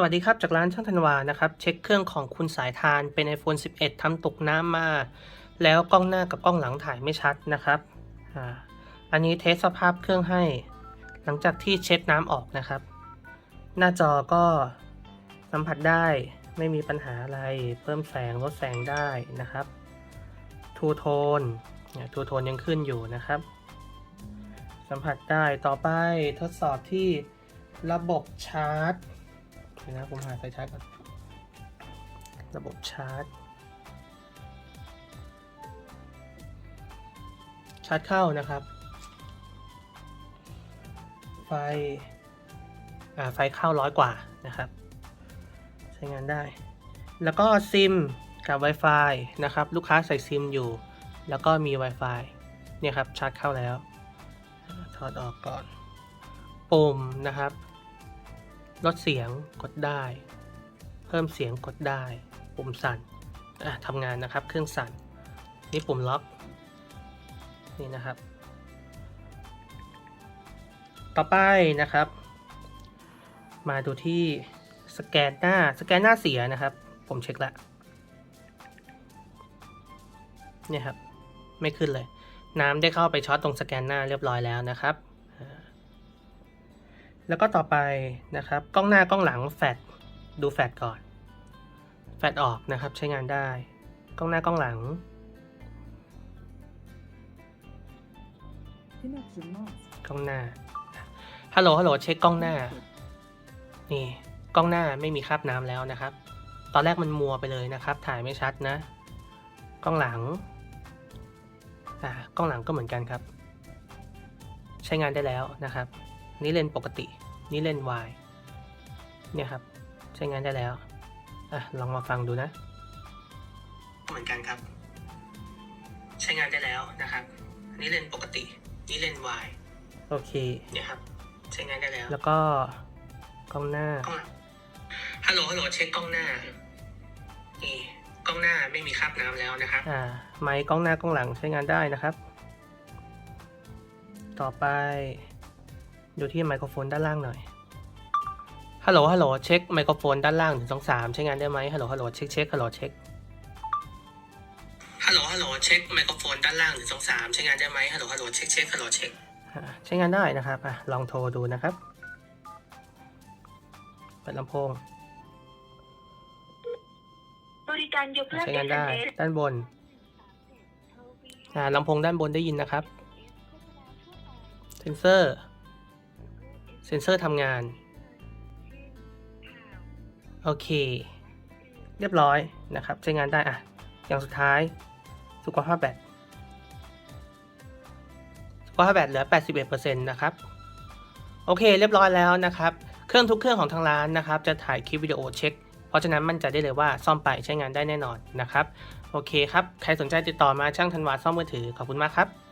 สวัสดีครับ จากร้านช่างธันวานะครับ เช็คเครื่องของคุณสายทานเป็น iPhone 11ทำตกน้ำมา แล้วกล้องหน้ากับกล้องหลังถ่ายไม่ชัดนะครับออันนี้เทสสภาพเครื่องให้ หลังจากที่เช็ดน้ำออกนะครับ หน้าจอก็สัมผัสได้ไม่มีปัญหาอะไร เพิ่มแสงลดแสงได้นะครับทูโทนทูโทนยังขึ้นอยู่นะครับ สัมผัสได้ต่อไปทดสอบที่ระบบชาร์จ ดี๋ยวนะผมหาไฟชาร์จก่อน ระบบชาร์จ ชาร์จเข้านะครับ ไฟ อ่า ไฟเข้าร้อยกว่านะครับ ใช้งานได้ แล้วก็ซิมกับ Wi-Fi นะครับ ลูกค้าใส่ซิมอยู่ แล้วก็มี Wi-Fi เนี่ยครับ ชาร์จเข้าแล้ว ถอดออกก่อน ปุ่มนะครับ ลดเสียงกดได้ เพิ่มเสียงกดได้ ปุ่มสั่นอะทำงานนะครับ เครื่องสั่น นี่ปุ่มล็อก นี่นะครับ ต่อไปนะครับ มาดูที่สแกนหน้า สแกนหน้าเสียนะครับ ผมเช็คแล้วเนี่ยครับ ไม่ขึ้นเลย น้ำได้เข้าไปช็อตตรงสแกนหน้าเรียบร้อยแล้วนะครับ แล้วก็ต่อไปนะครับ กล้องหน้ากล้องหลังแฟลชดูแฟลชก่อน แฟลชออกนะครับใช้งานได้ กล้องหน้ากล้องหลังกล้องหน้าฮัลโหลฮัลโหลเช็คกล้องหน้า นี่กล้องหน้าไม่มีคราบน้ำแล้วนะครับ ตอนแรกมันมัวไปเลยนะครับ ถ่ายไม่ชัดนะ กล้องหลังอ่ากล้องหลังก็เหมือนกันครับ ใช้งานได้แล้วนะครับ นี่เลนส์ปกติ นี่เลนส์วายเนี่ยครับ ใช้งานได้แล้วอะลองมาฟังดูนะ เหมือนกันครับ ใช้งานได้แล้วนะครับ นี่เลนส์ปกติ นี่เลนส์วายโอเคเนี่ยครับ ใช้งานได้แล้ว แล้วก็กล้องหน้ากล้องหลังฮัลโหลฮัลโหลเช็คกล้องหน้านี่กล้องหน้าไม่มีคราบน้ำแล้วนะครับ อ่า ไมค์กล้องหน้ากล้องหลังใช้งานได้นะครับ ต่อไป ดูที่ไมโครโฟนด้านล่างหน่อย ฮัลโหล ฮัลโหล เช็คไมโครโฟนด้านล่างหนึ่งสองสามใช้งานได้ไหมฮัลโหล ฮัลโหล เช็คเช็คฮัลโหล เช็ค ฮัลโหล ฮัลโหล เช็คไมโครโฟนด้านล่างหนึ่งสองสามใช้งานได้ไหมฮัลโหล ฮัลโหล เช็คเช็คฮัลโหล เช็ค ใช้งานได้นะครับอะลองโทรดูนะครับ เปิดลำโพงบริการยกเลิกใช้งานได้ SMS ด้านบนอ่าลำโพงด้านบนได้ยินนะครับ เซนเซอร์ เซนเซอร์ทำงาน โอเค เรียบร้อยนะครับ ใช้งานได้อะอย่างสุดท้าย สุขภาพแบตสุขภาพแบตเหลือ 81%นะครับ โอเค เรียบร้อยแล้วนะครับ เครื่องทุกเครื่องของทางร้านนะครับ จะถ่ายคลิปวิดีโอเช็ค เพราะฉะนั้นมั่นใจได้เลยว่าซ่อมไปใช้งานได้แน่นอนนะครับ โอเคครับ ใครสนใจติดต่อมาช่างธันวาซ่อมมือถือ ขอบคุณมากครับ